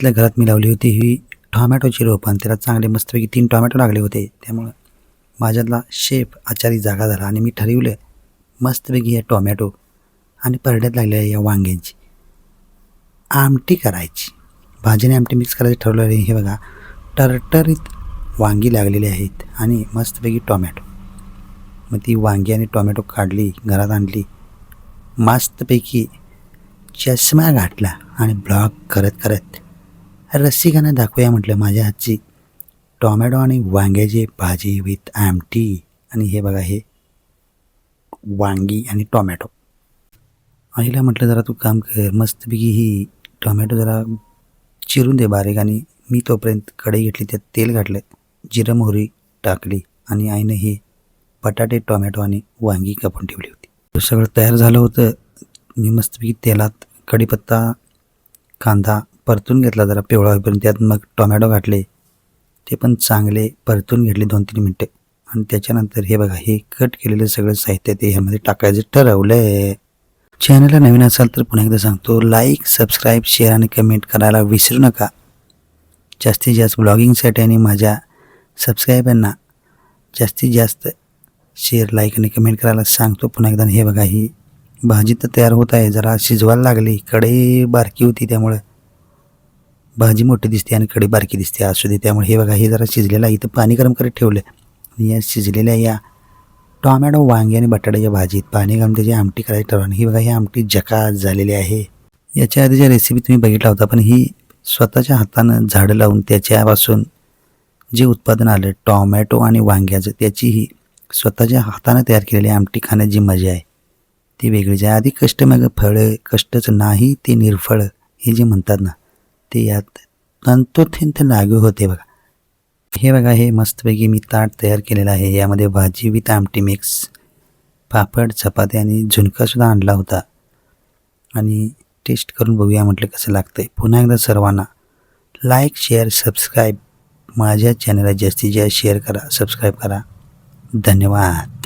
घरातल्या घरात मी लावली होती ही टॉमॅटोची रोपं आणि त्याला चांगले मस्तपैकी तीन टॉमॅटो लागले होते. त्यामुळं माझ्यातला शेफ आचारी जागा झाला आणि मी ठरवलं मस्तपैकी या टॉमॅटो आणि परड्यात लागलेल्या या वांग्यांची आमटी करायची. भाजीने आमटी मिक्स करायची ठरवलं आहे हे बघा टरटरीत वांगी लागलेली आहेत आणि मस्तपैकी टॉमॅटो. मग ती वांगी आणि टॉमॅटो काढली घरात आणली. मस्तपैकी चष्मा घातला आणि ब्लॉग करत करत रसिकांना दाखवूया म्हटलं माझ्या हातची. टॉमॅटो आणि वांग्याची भाजी विथ आमटी आणि हे बघा हे वांगी आणि टॉमॅटो. आईला म्हटलं जरा तू काम कर मस्तपैकी ही टॉमॅटो जरा चिरून दे बारीक आणि मी तोपर्यंत कढई घेतली त्यात तेल घातलं जिरं मोहरी टाकली आणि आईनं हे बटाटे टॉमॅटो आणि वांगी कापून ठेवली होती. सगळं तयार झालं होतं. मी मस्तपैकी तेलात कढीपत्ता कांदा परतून घेतला जरा पिवळा होईपर्यंत त्यात मग टोमॅटो घातले. ते पण चांगले परतून घेतले दोन तीन मिनटं. आणि त्याच्यानंतर हे बघा हे कट केलेलं सगळं साहित्य ते ह्यामध्ये टाकायचं ठरवलं आहे चॅनलला नवीन असाल तर पुन्हा एकदा सांगतो लाईक सबस्क्राईब शेअर आणि कमेंट करायला विसरू नका. जास्तीत जास्त ब्लॉगिंगसाठी आणि माझ्या सबस्क्रायबरना जास्तीत जास्त शेअर लाईक आणि कमेंट करायला सांगतो पुन्हा एकदा. हे बघा ही भाजी तर तयार होत आहे. जरा शिजवायला लागली. कढई बारकी होती त्यामुळं. भाजी मोठी दिसते आणि कडी बारकी दिसते असू दे. त्यामुळे हे बघा हे जरा शिजलेलं आहे. इथं पाणी गरम करत ठेवलं आणि या शिजलेल्या या टॉमॅटो वांगे आणि बटाट्याच्या भाजीत पाणी घालून त्याची आमटी करायची ठरवलं ही बघा ही आमटी जकात झालेली आहे. याच्या आधीच्या रेसिपी तुम्ही बघितला होता पण ही स्वतःच्या हातानं झाडं लावून त्याच्यापासून जे उत्पादन आलं टॉमॅटो आणि वांग्याचं त्याची ही स्वतःच्या हातानं तयार केलेली आमटी खाण्यात जी मजा आहे ती वेगळीच आहे. आधी कष्ट मग फळं कष्टच नाही ते निर्फळ हे जे म्हणतात ना ते यात तंतोथिंत लागू होते बघा. हे बघा हे मस्तपैकी मी ताट तयार केलेलं आहे. यामध्ये भाजी विथ आमटी मिक्स पापड चपाती आणि झुणकासुद्धा आणला होता. आणि टेस्ट करून बघूया म्हटलं कसं लागतंय. पुन्हा एकदा सर्वांना लाईक शेअर सबस्क्राईब माझ्या चॅनलला जास्तीत जास्त शेअर करा सबस्क्राईब करा. धन्यवाद.